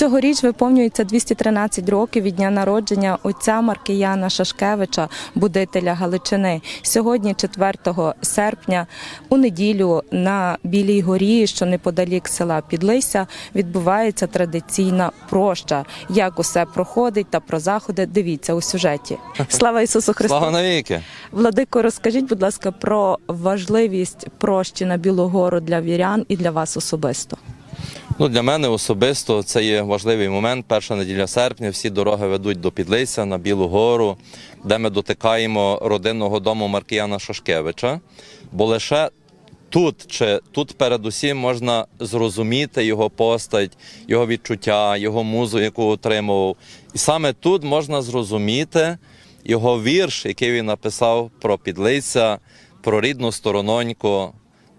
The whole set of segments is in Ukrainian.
Цьогоріч виповнюється 213 років від дня народження отця Маркіяна Шашкевича, будителя Галичини. Сьогодні, 4 серпня, у неділю на Білій горі, що неподалік села Підлися, відбувається традиційна проща. Як усе проходить та про заходи, дивіться у сюжеті. Слава Ісусу Христу! Слава навіки! Владико, розкажіть, будь ласка, про важливість прощі на Білу гору для вірян і для вас особисто. Ну, для мене особисто це є важливий момент. Перша неділя серпня. Всі дороги ведуть до Підлися на Білу гору, де ми дотикаємо родинного дому Маркіяна Шашкевича. Бо лише тут чи тут передусім можна зрозуміти його постать, його відчуття, його музу, яку отримував. І саме тут можна зрозуміти його вірш, який він написав про Підлися, про рідну сторононьку,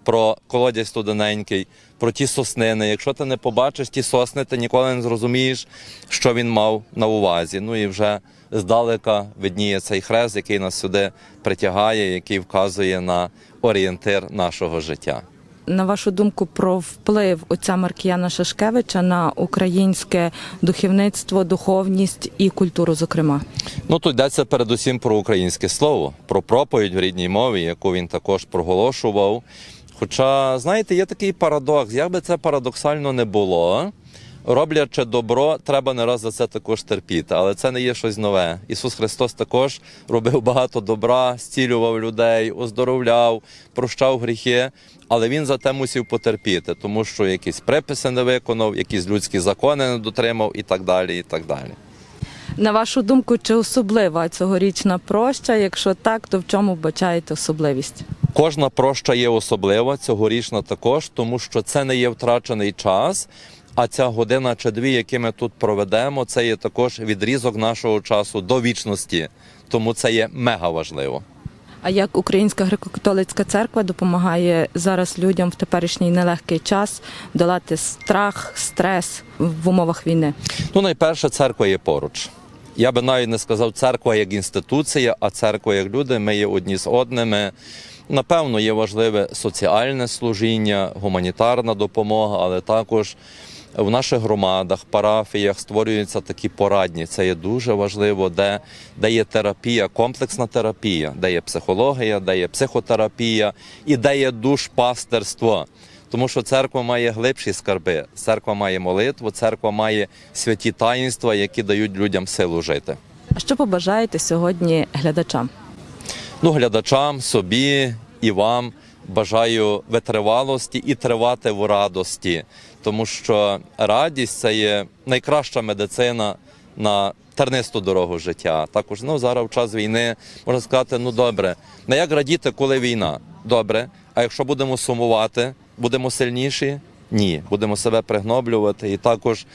про колодязь студененький, про ті соснини. Якщо ти не побачиш ті сосни, ти ніколи не зрозумієш, що він мав на увазі. Ну і вже здалека видніє цей хрест, який нас сюди притягає, який вказує на орієнтир нашого життя. На вашу думку, про вплив отця Маркіяна Шашкевича на українське духовництво, духовність і культуру, зокрема. Ну тут йдеться передусім про українське слово, про проповідь в рідній мові, яку він також проголошував. Хоча, знаєте, є такий парадокс, як би це парадоксально не було. Роблячи добро, треба не раз за це також терпіти, але це не є щось нове. Ісус Христос також робив багато добра, зцілював людей, оздоровляв, прощав гріхи, але він за те мусив потерпіти, тому що якісь приписи не виконав, якісь людські закони не дотримав і так далі. І так далі. На вашу думку, чи особлива цьогорічна проща? Якщо так, то в чому вбачаєте особливість? Кожна проща є особлива, цьогорічна також, тому що це не є втрачений час. А ця година чи дві, які ми тут проведемо, це є також відрізок нашого часу до вічності. Тому це є мега важливо. А як Українська греко-католицька церква допомагає зараз людям в теперішній нелегкий час долати страх, стрес в умовах війни? Ну, найперше, церква є поруч. Я би навіть не сказав церква як інституція, а церква як люди. Ми є одні з одними. Напевно, є важливе соціальне служіння, гуманітарна допомога, але також в наших громадах, парафіях створюються такі порадні. Це є дуже важливо, де, де є терапія, комплексна терапія, де є психологія, де є психотерапія і де є душпастерство. Тому що церква має глибші скарби, церква має молитву, церква має святі таїнства, які дають людям силу жити. А що побажаєте сьогодні глядачам? Ну, глядачам, собі і вам бажаю витривалості і тривати в радості, тому що радість це є найкраща медицина на тернисту дорогу життя. Також ну зараз в час війни можна сказати, ну добре, не як радіти, коли війна? Добре. А якщо будемо сумувати, будемо сильніші? Ні, будемо себе пригноблювати. І також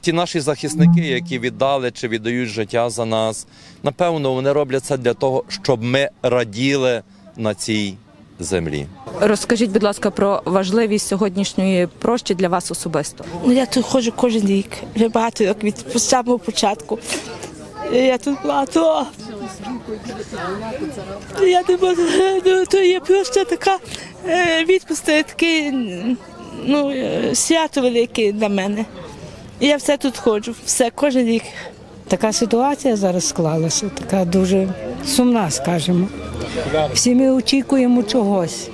ті наші захисники, які віддали чи віддають життя за нас, напевно, вони роблять це для того, щоб ми раділи на цій землі. Розкажіть, будь ласка, про важливість сьогоднішньої прощі для вас особисто. Ну, я тут ходжу кожен рік, вже багато років від самого початку. Я тут багато. Я не можу, то є просто така е, відпустка, таке ну, е, свято велике для мене. І я все тут ходжу, все, кожен рік. Така ситуація зараз склалася, така дуже сумна, скажімо. Всі ми очікуємо чогось.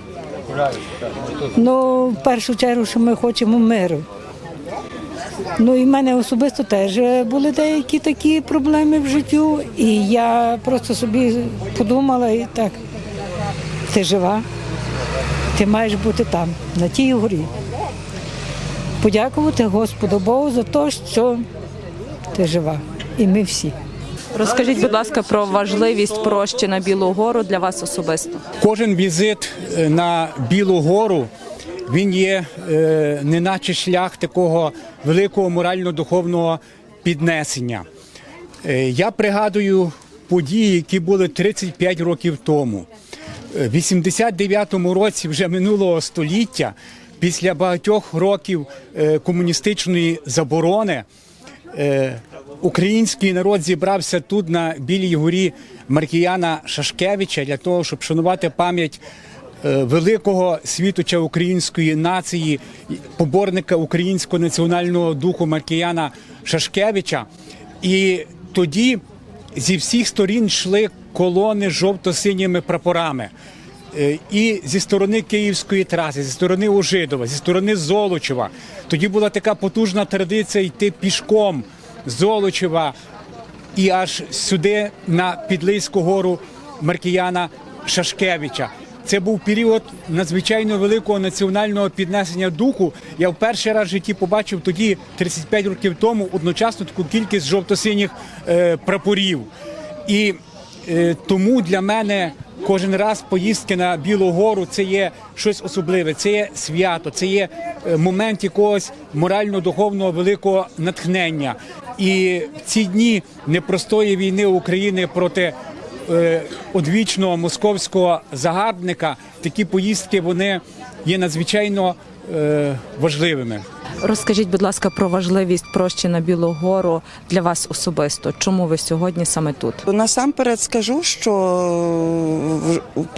Ну, в першу чергу, що ми хочемо миру. Ну і в мене особисто теж були деякі такі проблеми в життю, і я просто собі подумала і так, ти жива, ти маєш бути там, на тій горі. Подякувати Господу Богу за те, що ти жива. І ми всі. Розкажіть, будь ласка, про важливість прощі на Білу гору для вас особисто. Кожен візит е, на Білу гору він є е, неначе шлях такого великого морально-духовного піднесення. Е, я пригадую події, які були 35 років тому. Е, В 89-му році вже минулого століття, після багатьох років е, комуністичної заборони, е, український народ зібрався тут на Білій горі Маркіяна Шашкевича для того, щоб шанувати пам'ять е, великого світоча української нації, поборника українського національного духу Маркіяна Шашкевича. І тоді зі всіх сторін йшли колони жовто-синіми прапорами. Е, І зі сторони Київської траси, зі сторони Ожидова, зі сторони Золочева. Тоді була така потужна традиція йти пішком з Золочева і аж сюди на Підлийську гору Маркіяна Шашкевича. Це був період надзвичайно великого національного піднесення духу. Я в перший раз в житті побачив тоді, 35 років тому, одночасно таку кількість жовто-синіх е, прапорів. І тому для мене кожен раз поїздки на Білу гору це є щось особливе, це є свято, це є е, момент якогось морально-духовного великого натхнення. І в ці дні непростої війни України проти е, одвічного московського загарбника такі поїздки вони є надзвичайно е, важливими. Розкажіть, будь ласка, про важливість прощі на Білу гору для вас особисто. Чому ви сьогодні саме тут? Насамперед скажу, що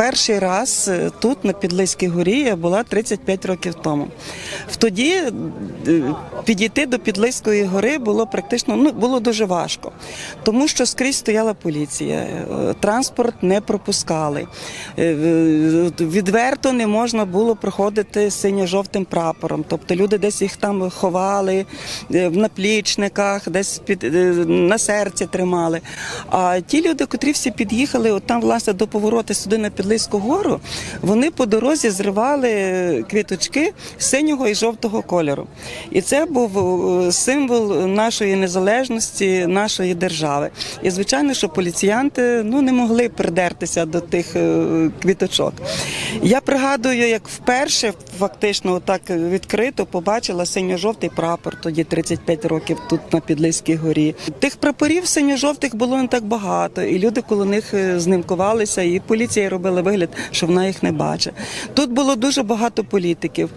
перший раз е, тут, на Підлиській горі, я була 35 років тому. Тоді е, підійти до Підлиської гори було практично ну, було дуже важко, тому що скрізь стояла поліція, е, транспорт не пропускали. Відверто не можна було проходити синьо-жовтим прапором. Тобто люди десь їх там ховали в наплічниках, десь під на серці тримали. А ті люди, котрі всі під'їхали, от там власне до повороту сюди на Підлиську гору, вони по дорозі зривали квіточки синього і жовтого кольору. І це був е, символ нашої незалежності, нашої держави. І звичайно, що поліціянти ну не могли придертися до тих е, квіточок. Я пригадую, як вперше фактично так відкрито побачила синьо-жовтий прапор, тоді 35 років тут на Підлиській горі. Тих прапорів синьо-жовтих було не так багато, і люди коло них е, знімкувалися, і поліція робила вигляд, що вона їх не бачить. Тут було дуже багато політиків,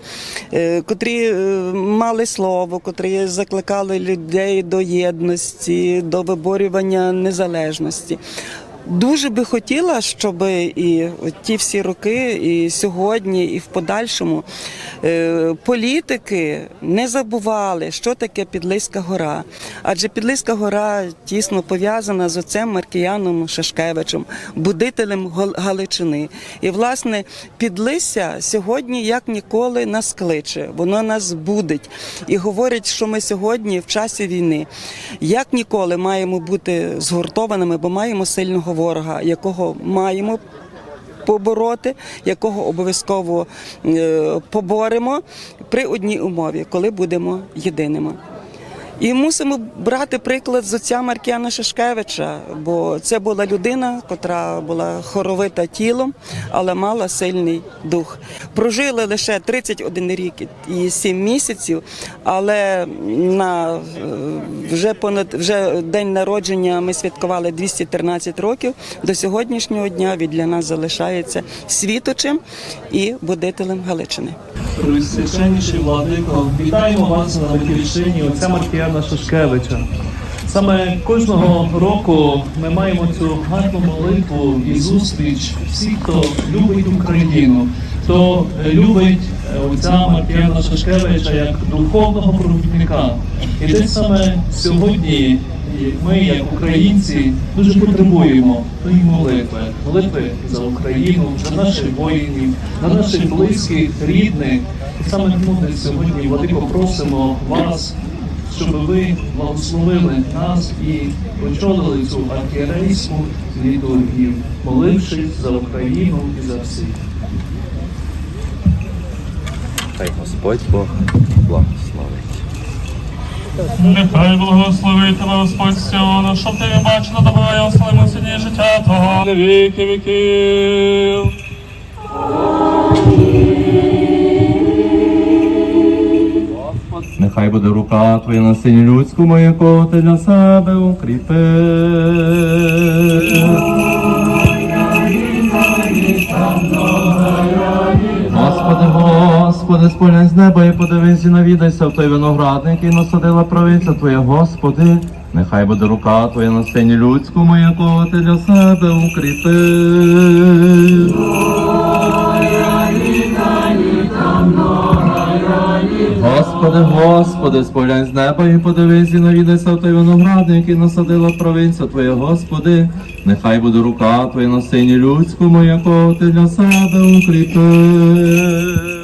е, котрі е, мали слово, котрі закликали людей до єдності, до виборювання незалежності. Дуже би хотіла, щоб і ті всі роки, і сьогодні, і в подальшому е, політики не забували, що таке Підлиська гора. Адже Підлиська гора тісно пов'язана з отцем Маркіяном Шашкевичем, будителем Галичини. І власне Підлися сьогодні як ніколи нас кличе, воно нас будить і говорить, що ми сьогодні в часі війни як ніколи маємо бути згуртованими, бо маємо сильного ворога, якого маємо побороти, якого обов'язково е, поборемо при одній умові, коли будемо єдиними. І мусимо брати приклад з отця Маркіяна Шишкевича, бо це була людина, котра була хоровита тілом, але мала сильний дух. Прожили лише 31 рік і 7 місяців, але на е, вже понад вже день народження ми святкували 213 років. До сьогоднішнього дня він для нас залишається світочем і будителем Галичини. Пресвященніший владико, вітаємо вас на батьківщині отця Маркіяна Шашкевича. Саме кожного року ми маємо цю гарну молитву і зустріч всіх, хто любить Україну, хто любить е, отця Маркіяна Шашкевича як духовного провідника. І десь саме сьогодні ми, як українці, дуже потребуємо тої молитви, молитви за Україну, за наших воїнів, за наших близьких, рідних. І саме тому десь сьогодні, Владико, просимо вас, щоб ви благословили нас і очолили цю архієрейську літургію, молившись за Україну і за всіх. Хай Господь Бог благословить. Нехай благословить тебе Господь Сіону, щоб ти бачила добро і ославимо сьогодні життя Твого на віки віків. Нехай буде рука твоя на сині людському, якого ти для себе укріпив. Господи, Господи, сполянь з неба і подивись і навідайся в той виноградник, який насадила правиця Твоя, Господи. Нехай буде рука Твоя на сині людському, якого ти для себе укріпив. Господи, Господи, споглянь з неба і подивись і навідайся в той виноградник, який насадила провинця Твоя, Господи. Нехай буде рука Твоя на сині людському, якого Ти для себе укріпив.